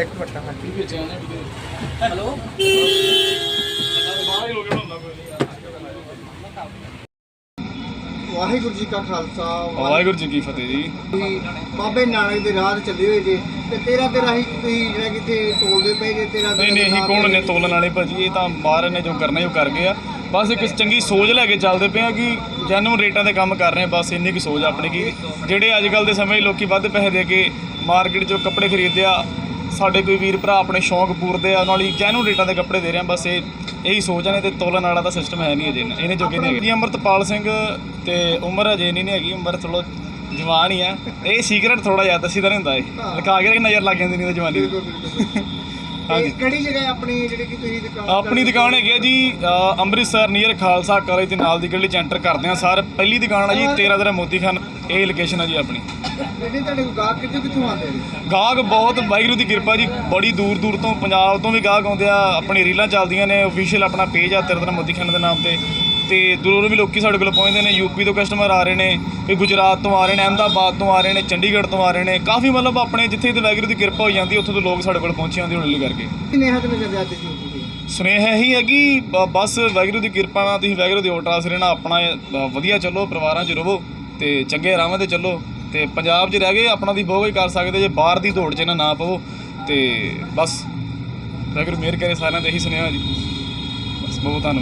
ਇੱਕ ਮਿੰਟ ਹਾਂਜੀ। ਹੈਲੋ। ਵਾਹਿਗੁਰੂ ਜੀ ਕਾ ਖਾਲਸਾ ਵਾਹਿਗੁਰੂ ਜੀ ਕੀ ਫਤਿਹ ਜੀ। ਬਾਬੇ ਨਾਨਕ ਦੇ ਰਾਹ ਤੇ ਚੱਲੇ ਹੋਏ ਜੇ ਤੇ ਤੇਰਾ ਤੇਰਾ ਹੀ ਤੁਸੀਂ ਜਿਹੜਾ ਕਿਤੇ ਤੋਲਦੇ ਪਏ ਜੇ ਤੇਰਾ ਨਹੀਂ ਨਹੀਂ ਅਸੀਂ ਕੌਣ ਨੇ ਤੋਲਣ ਵਾਲੇ ਭਾਜੀ? ਇਹ ਤਾਂ ਬਾਹਰ ਨੇ ਜੋ ਕਰਨਾ ਹੀ ਉਹ ਕਰ ਗਏ ਆ। ਬਸ ਇੱਕ ਚੰਗੀ ਸੋਚ ਲੈ ਕੇ ਚੱਲਦੇ ਪਏ ਆ ਕਿ ਜੈਨੂਨ ਰੇਟਾਂ ਦੇ ਕੰਮ ਕਰ ਰਹੇ ਆ ਬਸ ਇੰਨੀ ਕੀ ਸੋਚ ਆਪਣੀ ਕਿ ਜਿਹੜੇ ਅੱਜ ਕੱਲ ਦੇ ਸਮੇਂ ਲੋਕੀ ਵੱਧ ਪੈਸੇ ਦੇ ਕੇ ਮਾਰਕੀਟ 'ਚੋਂ ਕੱਪੜੇ ਖਰੀਦਦੇ ਆ ਸਾਡੇ ਕੋਈ ਵੀਰ ਭਰਾ ਆਪਣੇ ਸ਼ੌਂਕ ਪੂਰਦੇ ਆ ਉਹਨਾਂ ਲਈ ਜੈਨੂਨ ਰੇਟਾਂ ਦੇ ਕੱਪੜੇ ਦੇ ਰਹੇ ਆ ਬਸ ਇਹ ਇਹੀ ਸੋਚ ਆ ਨੇ ਤੇ ਤੋਲਣ ਵਾਲਾ ਤਾਂ ਸਿਸਟਮ ਹੈ ਨਹੀਂ ਅਜੇ ਇਹਨੇ ਜੋਗੇ ਨਹੀਂ ਹੈਗੇ। ਜੀ ਅੰਮ੍ਰਿਤਪਾਲ ਸਿੰਘ ਤੇ ਉਮਰ ਅਜੇ ਨਹੀਂ ਹੈਗੀ ਉਮਰ ਥੋੜਾ ਜਵਾਨ ਹੀ ਆ। ਇਹ ਸੀਕ੍ਰੇਟ ਥੋੜਾ ਜਿਹਾ ਦੱਸੀ ਤਾਂ ਨਹੀਂ ਹੁੰਦਾ ਇਹ। ਲੁਕਾ ਕੇ ਨਜ਼ਰ ਲੱਗ ਜਾਂਦੀ ਨਹੀਂ ਤਾਂ ਜਵਾਨੀ। ਦੀ। ਬਿਲਕੁਲ ਬਿਲਕੁਲ। ਹਾਂਜੀ। ਤੇ ਕਿਹੜੀ ਜਗ੍ਹਾ ਆਪਣੀ ਜਿਹੜੀ ਕਿ ਤੁਸੀਂ ਦੁਕਾਨ ਆਪਣੀ ਦੁਕਾਨ ਹੈਗੀ ਆ ਜੀ ਅੰਮ੍ਰਿਤਸਰ ਨੀਅਰ ਖਾਲਸਾ ਕਾਲਜ ਦੇ ਨਾਲ ਦੀ ਗਲੀ ਚ ਐਂਟਰ ਕਰਦੇ ਆ ਸਰ। ਪਹਿਲੀ ਦੁਕਾਨ ਆ ਜੀ 13 ਦਰਾ ਮੋਤੀ ਖਾਨ। ਇਹ ਲੋਕੇਸ਼ਨ ਆ ਜੀ ਆਪਣੀ। ਜਿਹੜੇ ਤੁਹਾਡੇ ਕੋਲ ਗਾਹਕ ਕਿੱਥੋਂ ਕਿੱਥੋਂ ਆਉਂਦੇ ਨੇ ਗਾਹਕ ਬਹੁਤ ਵਾਹਿਗੁਰੂ ਦੀ ਕਿਰਪਾ ਜੀ ਬੜੀ ਦੂਰ ਦੂਰ ਤੋਂ ਪੰਜਾਬ ਤੋਂ ਵੀ ਗਾਹਕ ਆਉਂਦੇ ਆ। ਆਪਣੀ ਰੀਲਾਂ ਚੱਲਦੀਆਂ ਨੇ ਅਫੀਸ਼ੀਅਲ ਆਪਣਾ ਪੇਜ ਆ 13 ਦਰਾ ਮੋਤੀ ਖਾਨ ਦੇ ਨਾਮ ਤੇ। ਤੇ ਦੂਰੋਂ ਵੀ ਲੋਕੀ ਸਾਡੇ ਕੋਲ ਪਹੁੰਚਦੇ ਨੇ ਯੂਪੀ ਤੋਂ ਕਸਟਮਰ ਆ ਰਹੇ ਨੇ ਕੋਈ ਗੁਜਰਾਤ ਤੋਂ ਆ ਰਹੇ ਨੇ ਅਹਿਮਦਾਬਾਦ ਤੋਂ ਆ ਰਹੇ ਨੇ ਚੰਡੀਗੜ੍ਹ ਤੋਂ ਆ ਰਹੇ ਨੇ। ਕਾਫੀ ਮਤਲਬ ਆਪਣੇ ਜਿੱਥੇ ਤੇ ਵਾਹਿਗੁਰੂ ਦੀ ਕਿਰਪਾ ਹੋ ਜਾਂਦੀ ਉੱਥੋਂ ਤੋਂ ਲੋਕ ਸਾਡੇ ਕੋਲ ਪਹੁੰਚੇ ਜਾਂਦੇ ਹੌਲੀ ਹੌਲੀ ਕਰਕੇ। ਕਿੰਨੇ ਹੱਥ ਨੇ ਜਾਂਦੇ ਅੱਜ ਦੀ ਤੁਸੀਂ ਸੁਨੇਹਾ ਇਹੀ ਹੈ ਕਿ ਬਸ ਵਾਹਿਗੁਰੂ ਦੀ ਕਿਰਪਾ ਨਾਲ ਤੁਸੀਂ ਵਾਹਿਗੁਰੂ ਦੇ ਓਟ ਆਸਰੇ ਨਾਲ ਆਪਣਾ ਵਧੀਆ ਚੱਲੋ ਪਰਿਵਾਰਾਂ 'ਚ ਰਹੋ। ਤੇ ਚੰਗੇ ਰਾਹਾਂ ਤੇ ਚੱਲੋ ਤੇ ਪੰਜਾਬ 'ਚ ਰਹਿ ਗਏ ਆਪਣਾ ਦੀ ਬਹੁਤ ਹੀ ਕਰ ਸਕਦੇ ਜੇ, ਬਾਹਰ ਦੀ ਦੌੜ 'ਚ ਨਾ ਨਾ ਪਵੋ। ਤੇ ਬਸ, ਵਾਹਿਗੁਰੂ ਮਿਹਰ ਕਰੇ ਸਾਰਿਆਂ ਤੇ ਇਹੀ ਸੁਨੇਹਾ ਜੀ। ਬਸ ਬਹੁਤ ਧੰਨਵਾਦ।